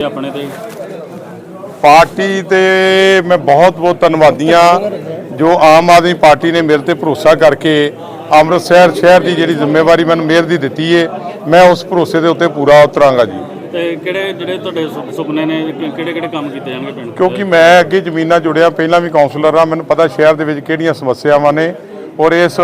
ਆਪਣੇ ਤੇ? ਪਾਰਟੀ ਤੇ ਮੈਂ ਬਹੁਤ ਬਹੁਤ ਧੰਨਵਾਦੀ ਹਾਂ ਜੋ ਆਮ ਆਦਮੀ ਪਾਰਟੀ ਨੇ ਮੇਰੇ ਤੇ ਭਰੋਸਾ ਕਰਕੇ ਅੰਮ੍ਰਿਤਸਰ ਸ਼ਹਿਰ ਦੀ ਜਿਹੜੀ ਜ਼ਿੰਮੇਵਾਰੀ ਮੈਨੂੰ ਮੇਅਰ ਦੀ ਦਿੱਤੀ ਹੈ ਮੈਂ ਉਸ ਭਰੋਸੇ ਦੇ ਉੱਤੇ ਪੂਰਾ ਉਤਰਾਂਗਾ ਜੀ। ਤੇ ਕਿਹੜੇ ਜਿਹੜੇ ਤੁਹਾਡੇ ਸੁ- ਸੁਪਨੇ ਨੇ ਕਿਹੜੇ ਕਿਹੜੇ ਕੰਮ ਕੀਤੇ ਜਾਣਗੇ ਪਿੰਡ? 'ਚ? ਕਿਉਂਕਿ ਮੈਂ ਅੱਗੇ ਜ਼ਮੀਨਾਂ ਜੁੜਿਆ ਪਹਿਲਾਂ ਵੀ ਕਾਉਂਸਲਰ ਹਾਂ ਮੈਨੂੰ ਪਤਾ ਸ਼ਹਿਰ ਦੇ ਵਿੱਚ ਕਿਹੜੀਆਂ ਸਮੱਸਿਆਵਾਂ ਨੇ। ਔਰ ਇਸ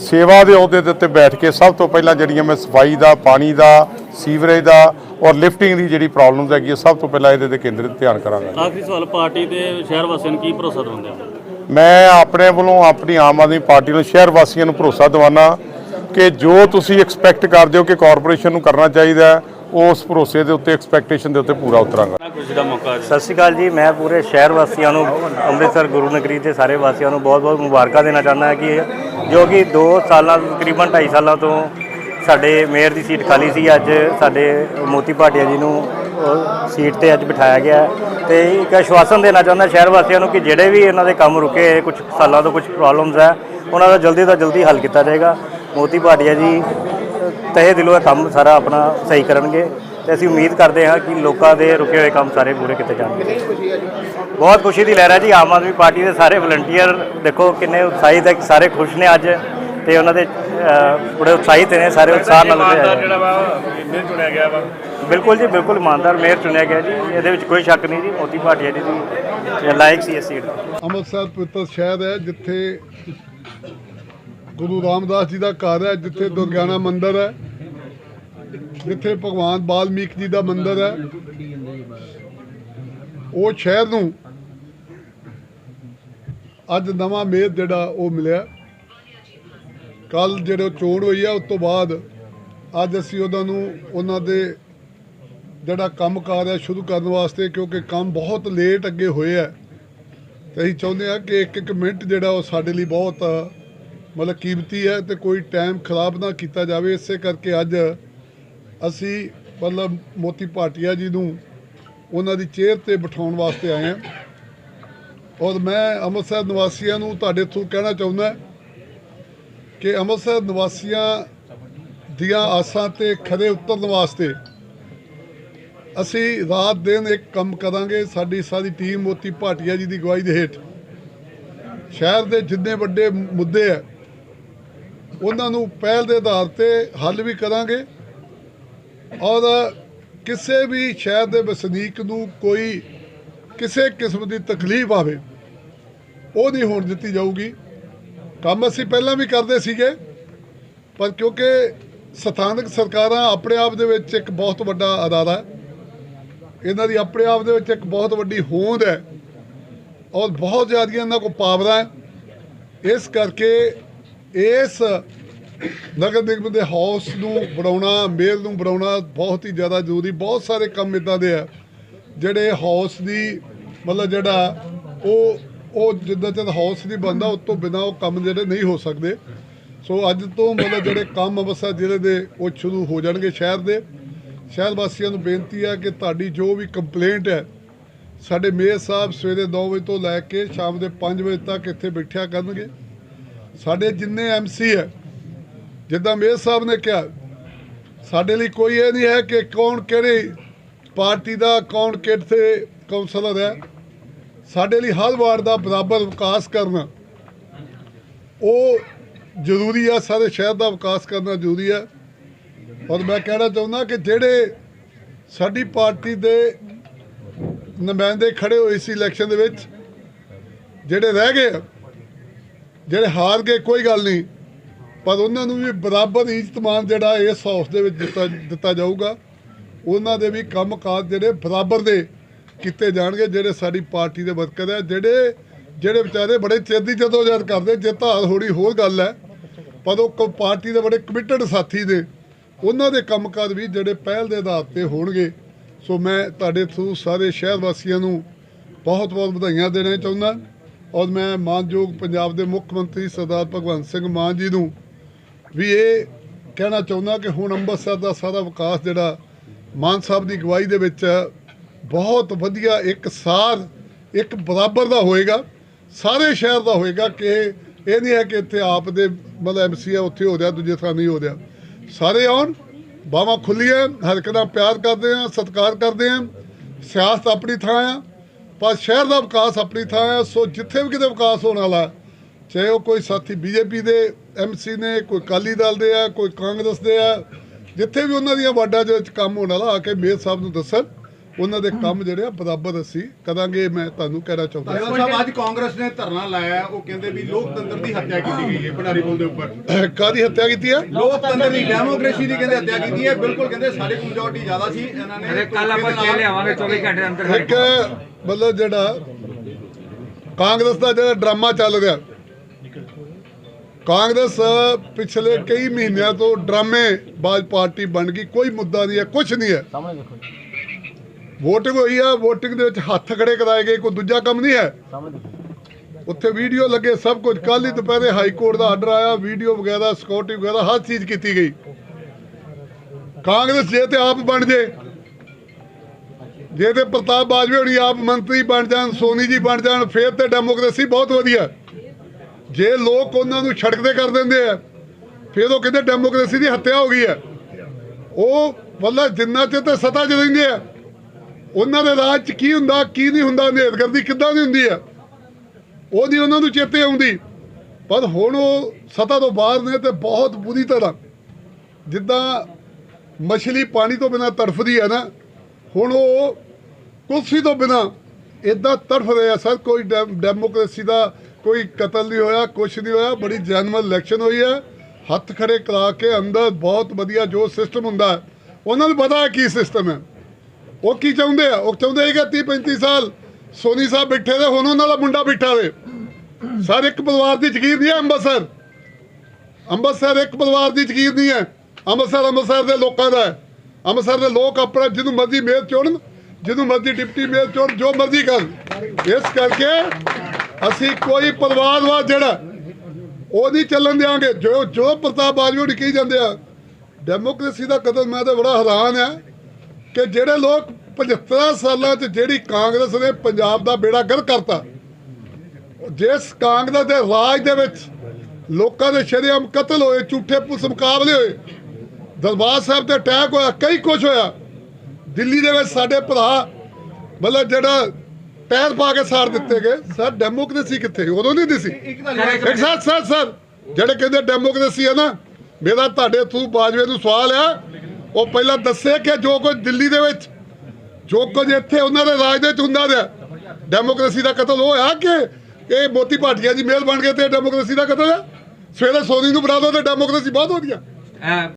ਸੇਵਾ ਦੇ ਅਹੁਦੇ ਦੇ ਉੱਤੇ ਬੈਠ ਕੇ ਸਭ ਤੋਂ ਪਹਿਲਾਂ ਜਿਹੜੀਆਂ ਮੈਂ ਸਫ਼ਾਈ ਦਾ ਪਾਣੀ ਦਾ ਸੀਵਰੇਜ ਦਾ ਔਰ ਲਿਫਟਿੰਗ ਦੀ ਜਿਹੜੀ ਪ੍ਰੋਬਲਮਸ ਹੈਗੀ ਹੈ ਸਭ ਤੋਂ ਪਹਿਲਾਂ ਇਹਦੇ ਤੇ ਕੇਂਦਰਿਤ ਧਿਆਨ ਕਰਾਂਗਾ। ਆਖਰੀ ਸਵਾਲ ਪਾਰਟੀ ਤੇ ਸ਼ਹਿਰ ਵਾਸੀਆਂ ਨੂੰ ਕੀ ਭਰੋਸਾ ਦਿਵਾਉਂਦੇ ਹੋ? ਮੈਂ ਆਪਣੇ ਵੱਲੋਂ ਆਪਣੀ ਆਮ ਆਦਮੀ ਪਾਰਟੀ ਨੂੰ ਸ਼ਹਿਰ ਵਾਸੀਆਂ ਨੂੰ ਭਰੋਸਾ ਦਿਵਾਨਾ ਕਿ ਜੋ ਤੁਸੀਂ ਐਕਸਪੈਕਟ ਕਰਦੇ ਹੋ ਕਿ ਕਾਰਪੋਰੇਸ਼ਨ ਨੂੰ ਕਰਨਾ ਚਾਹੀਦਾ ਹੈ, ਉਸ ਭਰੋਸੇ ਦੇ ਉੱਤੇ ਐਕਸਪੈਕਟੇਸ਼ਨ ਦੇ ਉੱਤੇ ਪੂਰਾ ਉਤਰਾਂਗਾ। ਦਾ ਸਤਿ ਸ਼੍ਰੀ ਅਕਾਲ ਜੀ ਮੈਂ ਪੂਰੇ ਸ਼ਹਿਰ ਵਾਸੀਆਂ ਨੂੰ ਅੰਮ੍ਰਿਤਸਰ ਗੁਰੂ ਨਗਰੀ ਦੇ ਸਾਰੇ ਵਾਸੀਆਂ ਨੂੰ ਬਹੁਤ-ਬਹੁਤ ਮੁਬਾਰਕਾਂ ਦੇਣਾ ਚਾਹੁੰਦਾ ਹਾਂ ਕਿ ਜੋ ਕਿ 2 ਸਾਲਾਂ ਤਕਰੀਬਨ 2.5 ਸਾਲਾਂ ਤੋਂ ਸਾਡੇ ਮੇਅਰ ਦੀ ਸੀਟ ਖਾਲੀ ਸੀ, ਅੱਜ ਸਾਡੇ ਮੋਤੀ ਭਾਟੀਆ ਜੀ ਨੂੰ ਸੀਟ ਤੇ ਅੱਜ ਬਿਠਾਇਆ ਗਿਆ। ਹੈ ਤੇ ਇੱਕ ਆਸ਼ਵਾਸਨ ਦੇਣਾ ਚਾਹੁੰਦਾ ਸ਼ਹਿਰ ਵਾਸੀਆਂ ਨੂੰ ਕਿ ਜਿਹੜੇ ਵੀ ਇਹਨਾਂ ਦੇ ਕੰਮ ਰੁਕੇ ਕੁਝ ਸਾਲਾਂ ਤੋਂ ਕੁਝ ਪ੍ਰੋਬਲਮਸ ਹੈ, ਉਹਨਾਂ ਦਾ ਜਲਦੀ ਤੋਂ ਜਲਦੀ ਹੱਲ ਕੀਤਾ ਜਾਏਗਾ। ਮੋਤੀ ਭਾਟੀਆ ਜੀ ਤਹਿ ਦਿਲੋਂ ਇਹ ਕੰਮ ਸਾਰਾ ਆਪਣਾ ਸਹੀ ਕਰਨਗੇ। ਤੇ ਅਸੀਂ ਉਮੀਦ ਕਰਦੇ ਹਾਂ ਕਿ ਲੋਕਾਂ ਦੇ ਰੁਕੇ ਹੋਏ ਕੰਮ ਸਾਰੇ ਪੂਰੇ ਕੀਤੇ ਜਾਣਗੇ। ਬਹੁਤ ਖੁਸ਼ੀ ਦੀ ਲਹਿਰ ਹੈ ਜੀ, ਆਮ ਆਦਮੀ ਪਾਰਟੀ ਦੇ ਸਾਰੇ ਵਲੰਟੀਅਰ ਦੇਖੋ ਕਿੰਨੇ ਉਤਸ਼ਾਹਿਤ ਹੈ ਸਾਰੇ ਖੁਸ਼ ਨੇ ਅੱਜ, ਤੇ ਉਹਨਾਂ ਦੇ ਬੜੇ ਉਤਸ਼ਾਹਿਤ ਨੇ ਸਾਰੇ ਉਤਸ਼ਾਹ ਨਾਲ ਜਿਹੜਾ ਵਾ ਮੇਅਰ ਚੁਣਿਆ ਗਿਆ ਵਾ। ਬਿਲਕੁਲ ਜੀ ਬਿਲਕੁਲ ਇਮਾਨਦਾਰ ਮੇਅਰ ਚੁਣਿਆ ਗਿਆ ਜੀ। ਇਹਦੇ ਵਿੱਚ ਕੋਈ ਸ਼ੱਕ ਨਹੀਂ ਜੀ ਮੋਦੀ ਭਾਟੀਆ ਜੀ ਦੀ ਲਾਇਕ ਸੀ ਇਸ ਸੀਟ ਅੰਮ੍ਰਿਤਸਰ ਪਵਿੱਤਰ ਸ਼ਹਿਰ ਹੈ ਜਿੱਥੇ ਗੁਰੂ ਰਾਮਦਾਸ ਜੀ ਦਾ ਘਰ ਹੈ ਜਿੱਥੇ ਦੁਰਗਿਆਨਾ ਮੰਦਿਰ ਹੈ ਜਿੱਥੇ ਭਗਵਾਨ ਬਾਲਮੀਕ ਜੀ ਦਾ ਮੰਦਿਰ ਹੈ। ਉਹ ਸ਼ਹਿਰ ਨੂੰ ਅੱਜ ਨਵਾਂ ਮੇਅਰ ਜਿਹੜਾ ਉਹ ਮਿਲਿਆ। ਕੱਲ ਜਿਹੜੇ ਚੋਣ ਹੋਈ ਆ, ਉਸ ਤੋਂ ਬਾਅਦ ਅੱਜ ਅਸੀਂ ਉਹਨਾਂ ਨੂੰ, ਉਹਨਾਂ ਦੇ ਜਿਹੜਾ ਕੰਮ ਕਾਰ ਹੈ ਸ਼ੁਰੂ ਕਰਨ ਵਾਸਤੇ, ਕਿਉਂਕਿ ਕੰਮ ਬਹੁਤ ਲੇਟ ਅੱਗੇ ਹੋਏ ਆ। ਤੇ ਅਸੀਂ ਚਾਹੁੰਦੇ ਆ ਕਿ ਇੱਕ ਇੱਕ ਮਿੰਟ ਜਿਹੜਾ ਉਹ ਸਾਡੇ ਲਈ ਬਹੁਤ, ਮਤਲਬ ਕੀਮਤੀ ਹੈ ਤੇ ਕੋਈ ਟਾਈਮ ਖਰਾਬ ਨਾ ਕੀਤਾ ਜਾਵੇ। ਇਸੇ ਕਰਕੇ ਅੱਜ ਅਸੀਂ ਮਤਲਬ ਮੋਤੀ ਭਾਟੀਆ ਜੀ ਨੂੰ ਉਹਨਾਂ ਦੀ ਚੇਅਰ ਤੇ ਬਿਠਾਉਣ ਵਾਸਤੇ ਆਏ ਹਾਂ ਔਰ ਮੈਂ ਅੰਮ੍ਰਿਤਸਰ ਨਿਵਾਸੀਆਂ ਨੂੰ ਤੁਹਾਡੇ ਥਰੂ ਕਹਿਣਾ ਚਾਹੁੰਦਾ ਕਿ ਅੰਮ੍ਰਿਤਸਰ ਨਿਵਾਸੀਆਂ ਦੀਆਂ ਆਸਾਂ ਤੇ ਖਰੇ ਉਤਰਨ ਵਾਸਤੇ ਅਸੀਂ ਰਾਤ ਦਿਨ ਇੱਕ ਕੰਮ ਕਰਾਂਗੇ। ਸਾਡੀ ਸਾਰੀ ਟੀਮ ਮੋਤੀ ਭਾਟੀਆ ਜੀ ਦੀ ਅਗਵਾਈ ਦੇ ਹੇਠ ਸ਼ਹਿਰ ਦੇ ਜਿੰਨੇ ਵੱਡੇ ਮੁੱਦੇ ਆ, ਉਹਨਾਂ ਨੂੰ ਪਹਿਲ ਦੇ ਆਧਾਰ ਤੇ ਹੱਲ ਵੀ ਕਰਾਂਗੇ ਔਰ ਕਿਸੇ ਵੀ ਸ਼ਹਿਰ ਦੇ ਵਸਨੀਕ ਨੂੰ ਕੋਈ ਕਿਸੇ ਕਿਸਮ ਦੀ ਤਕਲੀਫ ਆਵੇ, ਉਹ ਨਹੀਂ ਹੋਣ ਦਿੱਤੀ ਜਾਊਗੀ। ਕੰਮ ਅਸੀਂ ਪਹਿਲਾਂ ਵੀ ਕਰਦੇ ਸੀਗੇ, ਪਰ ਕਿਉਂਕਿ ਸਥਾਨਕ ਸਰਕਾਰਾਂ ਆਪਣੇ ਆਪ ਦੇ ਵਿੱਚ ਇੱਕ ਬਹੁਤ ਵੱਡਾ ਅਦਾਰਾ ਇਹਨਾਂ ਦੀ ਆਪਣੇ ਆਪ ਦੇ ਵਿੱਚ ਇੱਕ ਬਹੁਤ ਵੱਡੀ ਹੋਂਦ ਹੈ ਔਰ ਬਹੁਤ ਜ਼ਿਆਦਾ ਇਹਨਾਂ ਕੋਲ ਪਾਵਰਾਂ ਹੈ। ਇਸ ਕਰਕੇ ਇਸ ਨਗਰ ਨਿਗਮ ਦੇ ਹਾਊਸ ਨੂੰ ਬਣਾਉਣਾ, ਮੇਲ ਨੂੰ ਬਣਾਉਣਾ ਬਹੁਤ ਹੀ ਜ਼ਿਆਦਾ ਜ਼ਰੂਰੀ, ਬਹੁਤ ਸਾਰੇ ਕੰਮ ਇਦਾਂ ਦੇ ਆ, ਜਿਹੜੇ ਹਾਊਸ ਦੀ ਮਤਲਬ ਜਿਹੜਾ ਉਹ ਉਹ ਜਿੱਦਾਂ ਚਿਰ ਹਾਊਸ ਨਹੀਂ ਬਣਦਾ ਉਸ ਤੋਂ ਬਿਨਾਂ ਉਹ ਕੰਮ ਜਿਹੜੇ ਨਹੀਂ ਹੋ ਸਕਦੇ। ਸੋ ਅੱਜ ਤੋਂ ਮਤਲਬ ਜਿਹੜੇ ਕੰਮ ਅੰਮ੍ਰਿਤਸਰ ਜ਼ਿਲ੍ਹੇ ਦੇ ਉਹ ਸ਼ੁਰੂ ਹੋ ਜਾਣਗੇ ਸ਼ਹਿਰ ਦੇ। ਸ਼ਹਿਰ ਵਾਸੀਆਂ ਨੂੰ ਬੇਨਤੀ ਹੈ ਕਿ ਤੁਹਾਡੀ ਜੋ ਵੀ ਕੰਪਲੇਂਟ ਹੈ, ਸਾਡੇ ਮੇਅਰ ਸਾਹਿਬ ਸਵੇਰੇ 9 ਵਜੇ ਤੋਂ ਲੈ ਕੇ ਸ਼ਾਮ ਦੇ 5 ਵਜੇ ਤੱਕ ਇੱਥੇ ਬੈਠਿਆ ਕਰਨਗੇ। ਸਾਡੇ ਜਿੰਨੇ ਐਮਸੀ ਹੈ, ਜਿੱਦਾਂ ਮੇਅਰ ਸਾਹਿਬ ਨੇ ਕਿਹਾ, ਸਾਡੇ ਲਈ ਕੋਈ ਇਹ ਨਹੀਂ ਹੈ ਕਿ ਕੌਣ ਕਿਹੜੀ ਪਾਰਟੀ ਦਾ, ਕੌਣ ਕਿੱਥੇ ਕਾਉਂਸਲਰ ਹੈ। ਸਾਡੇ ਲਈ ਹਰ ਵਾਰਡ ਦਾ ਬਰਾਬਰ ਵਿਕਾਸ ਕਰਨਾ। ਉਹ ਜ਼ਰੂਰੀ ਆ, ਸਾਰੇ ਸ਼ਹਿਰ ਦਾ ਵਿਕਾਸ ਕਰਨਾ ਜ਼ਰੂਰੀ ਹੈ ਔਰ ਮੈਂ ਕਹਿਣਾ ਚਾਹੁੰਦਾ ਕਿ ਜਿਹੜੇ ਸਾਡੀ ਪਾਰਟੀ ਦੇ ਨੁਮਾਇੰਦੇ ਖੜੇ ਹੋਏ ਸੀ ਇਲੈਕਸ਼ਨ ਦੇ ਵਿੱਚ, ਜਿਹੜੇ ਰਹਿ ਗਏ ਜਿਹੜੇ ਹਾਰ ਗਏ, ਕੋਈ ਗੱਲ ਨਹੀਂ। ਪਰ ਉਹਨਾਂ ਨੂੰ ਵੀ ਬਰਾਬਰ ਇੱਜ਼ਤਮਾਨ ਜਿਹੜਾ ਇਸ ਹਾਊਸ ਦੇ ਵਿੱਚ ਦਿੱਤਾ ਦਿੱਤਾ ਜਾਊਗਾ। ਉਹਨਾਂ ਦੇ ਵੀ ਕੰਮਕਾਜ ਜਿਹੜੇ ਬਰਾਬਰ ਦੇ ਕੀਤੇ ਜਾਣਗੇ, ਜਿਹੜੇ ਸਾਡੀ ਪਾਰਟੀ ਦੇ ਵਰਕਰ ਹੈ, ਜਿਹੜੇ ਜਿਹੜੇ ਵਿਚਾਰੇ ਬੜੇ ਚਿਰ ਦੀ ਜਦੋਂ ਯਾਦ ਕਰਦੇ, ਜੇ ਹਾਰ ਹੋਣੀ ਹੋਰ ਗੱਲ ਹੈ, ਪਰ ਉਹ ਕ- ਪਾਰਟੀ ਦੇ ਬੜੇ ਕਮਿਟਡ ਸਾਥੀ ਨੇ, ਉਹਨਾਂ ਦੇ ਕੰਮਕਾਜ ਵੀ ਜਿਹੜੇ ਪਹਿਲ ਦੇ ਆਧਾਰ ਤੇ ਹੋਣਗੇ। ਸੋ ਮੈਂ ਤੁਹਾਡੇ ਥਰੂ ਸਾਰੇ ਸ਼ਹਿਰ ਵਾਸੀਆਂ ਨੂੰ ਬਹੁਤ ਬਹੁਤ ਵਧਾਈਆਂ ਦੇਣਾ ਚਾਹੁੰਦਾ ਔਰ ਮੈਂ ਮਾਨਯੋਗ ਪੰਜਾਬ ਦੇ ਮੁੱਖ ਮੰਤਰੀ ਸਰਦਾਰ ਭਗਵੰਤ ਸਿੰਘ ਮਾਨ ਜੀ ਨੂੰ ਵੀ ਇਹ ਕਹਿਣਾ ਚਾਹੁੰਦਾ ਕਿ ਹੁਣ ਅੰਮ੍ਰਿਤਸਰ ਦਾ ਸਾਰਾ ਵਿਕਾਸ ਜਿਹੜਾ ਮਾਨ ਸਾਹਿਬ ਦੀ ਅਗਵਾਈ ਦੇ ਵਿੱਚ ਬਹੁਤ ਵਧੀਆ ਇੱਕ ਸਾਰ, ਇੱਕ ਬਰਾਬਰ ਦਾ ਹੋਏਗਾ। ਸਾਰੇ ਸ਼ਹਿਰ ਦਾ ਹੋਏਗਾ ਕਿ ਇਹ ਨਹੀਂ ਹੈ ਕਿ ਇੱਥੇ ਆਪ ਦੇ ਮਤਲਬ ਐਮਸੀ ਆ, ਉੱਥੇ ਹੋ ਰਿਹਾ, ਦੂਜੇ ਥਾਂ ਨਹੀਂ ਹੋ ਰਿਹਾ। ਸਾਰੇ ਆਉਣ, ਬਾਹਾਂ ਖੁੱਲੀਆਂ, ਹਰ ਇੱਕ ਨਾਲ ਪਿਆਰ ਕਰਦੇ ਆ ਸਤਿਕਾਰ ਕਰਦੇ ਆ ਸਿਆਸਤ ਆਪਣੀ ਥਾਂ ਆ, ਪਰ ਸ਼ਹਿਰ ਦਾ ਵਿਕਾਸ ਆਪਣੀ ਥਾਂ ਆ। ਸੋ ਜਿੱਥੇ ਵੀ ਕਿਤੇ ਵਿਕਾਸ ਹੋਣ ਵਾਲਾ, ਚਾਹੇ ਉਹ ਕੋਈ ਸਾਥੀ ਬੀਜੇਪੀ ਦੇ ਐਮਸੀ ਨੇ, ਕੋਈ ਅਕਾਲੀ ਦਲ ਦੇ ਆ, ਕੋਈ ਕਾਂਗਰਸ ਦੇ ਆ, ਜਿੱਥੇ ਵੀ ਉਹਨਾਂ ਦੀਆਂ ਵਾਰਡਾਂ ਦੇ ਵਿੱਚ ਕੰਮ ਹੋਣ ਵਾਲਾ, ਆ ਕੇ ਮੇਅਰ ਸਾਹਿਬ ਨੂੰ ਦੱਸਣ। ਉਹਨਾਂ ਦੇ ਕੰਮ ਜਿਹੜੇ ਆ ਬਰਾਬਰ ਅਸੀਂ ਕਰਾਂਗੇ ਮੈਂ ਤੁਹਾਨੂੰ ਕਹਿਣਾ ਚਾਹੁੰਦਾ ਧੰਨਵਾਦ। ਸਾਹਿਬ ਅੱਜ ਕਾਂਗਰਸ ਨੇ ਧਰਨਾ ਲਾਇਆ। ਉਹ ਕਹਿੰਦੇ ਵੀ ਲੋਕਤੰਤਰ ਦੀ ਹੱਤਿਆ ਕੀਤੀ ਗਈ ਹੈ ਭੰਡਾਰੀ ਬੋਲ ਦੇ ਉੱਪਰ। ਕਾਦੀ ਹੱਤਿਆ ਕੀਤੀ ਹੈ? ਲੋਕਤੰਤਰ ਦੀ ਡੈਮੋਕ੍ਰੇਸੀ ਦੀ ਕਹਿੰਦੇ ਹੱਤਿਆ ਕੀਤੀ ਹੈ ਬਿਲਕੁਲ ਕਹਿੰਦੇ ਸਾਡੀ ਮੈਜੋਰਟੀ ਜ਼ਿਆਦਾ ਸੀ ਇਹਨਾਂ ਨੇ ਕੱਲ ਆਪਾਂ ਧੋਖੇ ਦੇ ਨਾਲ- ਚੇਲੇ ਆਵਾਂਗੇ 24 ਘੰਟੇ ਦੇ ਅੰਦਰ ਇੱਕ ਮਤਲਬ ਜਿਹੜਾ ਕਾਂਗਰਸ ਦਾ ਜਿਹੜਾ ਡਰਾਮਾ ਚੱਲ ਰਿਹਾ ਕਾਂਗਰਸ ਪਿਛਲੇ ਕਈ ਮਹੀਨਿਆਂ ਤੋਂ ਡਰਾਮੇ ਬਾਜ਼ ਪਾਰਟੀ ਬਣ ਗਈ ਕੋਈ ਮੁੱਦਾ ਨਹੀਂ ਹੈ ਕੁਝ ਨਹੀਂ ਹੈ। VOTING ਹੋਈ ਆ VOTING ਦੇ ਵਿੱਚ ਹੱਥ ਖੜੇ ਕਰਾਏ ਗਏ ਕੋਈ ਦੂਜਾ ਕੰਮ ਨਹੀਂ ਹੈ। ਉੱਥੇ ਵੀਡੀਓ ਲੱਗੇ ਸਭ ਕੁਝ। ਕੱਲ ਹੀ ਦੁਪਹਿਰੇ ਹਾਈ ਕੋਰਟ ਦਾ ਆਰਡਰ ਆਇਆ ਵੀਡੀਓ ਵਗੈਰਾ ਸਿਕਿਉਰਿਟੀ ਵਗੈਰਾ ਹਰ ਚੀਜ਼ ਕੀਤੀ ਗਈ। ਕਾਂਗਰਸ ਜੇ ਤੇ ਆਪ ਬਣ ਜੇ ਜੇ ਤੇ ਪ੍ਰਤਾਪ ਬਾਜਵੇ ਹੋਣੀ ਆਪ ਮੰਤਰੀ ਬਣ ਜਾਣ ਸੋਨੀ ਜੀ ਬਣ ਜਾਣ ਫੇਰ ਤੇ ਡੈਮੋਕ੍ਰੇਸੀ ਬਹੁਤ ਵਧੀਆ। ਜੇ ਲੋਕ ਉਹਨਾਂ ਨੂੰ ਸੜਕ ਤੇ ਕਰ ਦਿੰਦੇ ਆ ਫਿਰ ਉਹ ਕਹਿੰਦੇ ਡੈਮੋਕ੍ਰੇਸੀ ਦੀ ਹੱਤਿਆ ਹੋ ਗਈ ਹੈ। ਉਹ ਵੱਲਾ ਜਿੰਨਾ ਚਿਰ ਤੇ ਸਤਾ 'ਚ ਰਹਿੰਦੇ ਆ ਉਹਨਾਂ ਦੇ ਰਾਜ 'ਚ ਕੀ ਹੁੰਦਾ, ਕੀ ਨਹੀਂ ਹੁੰਦਾ ਨੇਤਗਰਦੀ ਕਿੱਦਾਂ ਦੀ ਹੁੰਦੀ ਆ ਉਹਦੀ ਉਹਨਾਂ ਨੂੰ ਚੇਤੇ ਆਉਂਦੀ। ਪਰ ਹੁਣ ਉਹ ਸਤਾ ਤੋਂ ਬਾਹਰ ਨੇ ਤੇ ਬਹੁਤ ਬੁਰੀ ਤਰ੍ਹਾਂ। ਜਿੱਦਾਂ ਮਛਲੀ ਪਾਣੀ ਤੋਂ ਬਿਨਾ ਤੜਫਦੀ ਹੈ ਨਾ, ਹੁਣ ਉਹ ਕੁਰਸੀ ਤੋਂ ਬਿਨਾ ਇਦਾਂ ਤੜਫ ਰਹੇ ਆ ਸਰ। ਕੋਈ ਡੈਮ- ਡੈਮੋਕ੍ਰੇਸੀ ਦਾ ਕੋਈ ਕਤਲ ਨਹੀਂ ਹੋਇਆ, ਕੁਛ ਨਹੀਂ ਹੋਇਆ, ਬੜੀ ਜਨਮਲ ਇਲੈਕਸ਼ਨ ਹੋਈ ਹੈ। ਹੱਥ ਖੜੇ ਕਰਾ ਕੇ ਅੰਦਰ ਬਹੁਤ ਵਧੀਆ ਜੋ ਸਿਸਟਮ ਹੁੰਦਾ ਉਹਨਾਂ ਨੂੰ ਪਤਾ ਹੈ ਕੀ ਸਿਸਟਮ ਹੈ। ਉਹ ਕੀ ਚਾਹੁੰਦੇ ਆ? ਉਹ ਚਾਹੁੰਦੇ ਸੀਗੇ 30 35 ਸਾਲ। ਸੋਨੀ ਸਾਹਿਬ ਬੈਠੇ ਦੇ ਹੁਣ ਉਹਨਾਂ ਦਾ ਮੁੰਡਾ ਬੈਠਾ ਵੇ ਸਰ, ਇੱਕ ਪਰਿਵਾਰ ਦੀ ਜ਼ਗੀਰ ਨਹੀਂ ਹੈ ਅੰਮ੍ਰਿਤਸਰ। ਅੰਮ੍ਰਿਤਸਰ ਇੱਕ ਪਰਿਵਾਰ ਦੀ ਜ਼ਗੀਰ ਨਹੀਂ ਹੈ। ਅੰਮ੍ਰਿਤਸਰ ਅੰਮ੍ਰਿਤਸਰ ਦੇ ਲੋਕਾਂ ਦਾ ਹੈ। ਅੰਮ੍ਰਿਤਸਰ ਦੇ ਲੋਕ ਆਪਣਾ ਜਿਹਨੂੰ ਮਰਜ਼ੀ ਮੇਅਰ ਚੁਣਨ, ਜਿਹਨੂੰ ਮਰਜ਼ੀ ਡਿਪਟੀ ਮੇਅਰ ਚੁਣ ਜੋ ਮਰਜ਼ੀ ਕਰਨ। ਇਸ ਕਰਕੇ ਅਸੀਂ ਕੋਈ ਪਰਿਵਾਰਵਾਦ ਜਿਹੜਾ, ਉਹ ਨਹੀਂ ਚੱਲਣ ਦਿਆਂਗੇ। ਜੋ ਜੋ ਪ੍ਰਤਾਪ ਬਾਜਵਾ ਹੋਣੀ ਕਹੀ ਜਾਂਦੇ ਆ, ਡੈਮੋਕ੍ਰੇਸੀ ਦਾ ਕਤਲ, ਮੈਂ ਤਾਂ ਬੜਾ ਹੈਰਾਨ ਆ ਕਿ ਜਿਹੜੇ ਲੋਕ 75 ਸਾਲਾਂ 'ਚ ਜਿਹੜੀ ਕਾਂਗਰਸ ਨੇ ਪੰਜਾਬ ਦਾ ਬੇੜਾ ਗਰ ਕਰਤਾ ਜਿਸ ਕਾਂਗਰਸ ਦੇ ਰਾਜ ਦੇ ਵਿੱਚ ਲੋਕਾਂ ਦੇ ਸ਼ਰੇਆਮ ਕਤਲ ਹੋਏ ਝੂਠੇ ਪੁਲਿਸ ਮੁਕਾਬਲੇ ਹੋਏ ਦਰਬਾਰ ਸਾਹਿਬ ਤੇ ਅਟੈਕ ਹੋਇਆ ਕਈ ਕੁਝ ਹੋਇਆ ਦਿੱਲੀ ਦੇ ਵਿੱਚ ਸਾਡੇ ਭਰਾ ਮਤਲਬ ਜਿਹੜਾ ਪੈਰ ਪਾ ਕੇ ਸਾੜ ਦਿੱਤੇ ਗਏ ਸਰ ਡੈਮੋਕ੍ਰੇਸੀ ਕਿੱਥੇ ਉਦੋਂ ਨਹੀਂ ਦਿਸੀ ਇੱਕ ਸਰ ਸਰ ਸਰ ਜਿਹੜੇ ਕਹਿੰਦੇ ਡੈਮੋਕ੍ਰੇਸੀ ਹੈ ਨਾ ਮੇਰਾ ਤੁਹਾਡੇ ਥਰੂ ਬਾਜਵੇ ਨੂੰ ਸਵਾਲ ਆ ਉਹ ਪਹਿਲਾਂ ਦੱਸੇ ਕਿ ਜੋ ਕੁਝ ਦਿੱਲੀ ਦੇ ਵਿੱਚ, ਜੋ ਕੁਝ ਇੱਥੇ ਉਹਨਾਂ ਦੇ ਰਾਜ ਦੇ ਵਿੱਚ ਹੁੰਦਾ ਰਿਹਾ ਡੈਮੋਕ੍ਰੇਸੀ ਦਾ ਕਤਲ ਉਹ ਹੋਇਆ ਕਿ ਇਹ ਮੋਤੀ ਭਾਟੀਆ ਜੀ ਮੇਲ ਬਣ ਗਏ ਤੇ ਡੈਮੋਕ੍ਰੇਸੀ ਦਾ ਕਤਲ ਹੈ ਸਵੇਰੇ ਸੋਨੀ ਨੂੰ ਬਣਾ ਦੋ ਤੇ ਡੈਮੋਕ੍ਰੇਸੀ ਬਹੁਤ ਵਧੀਆ ਇਹ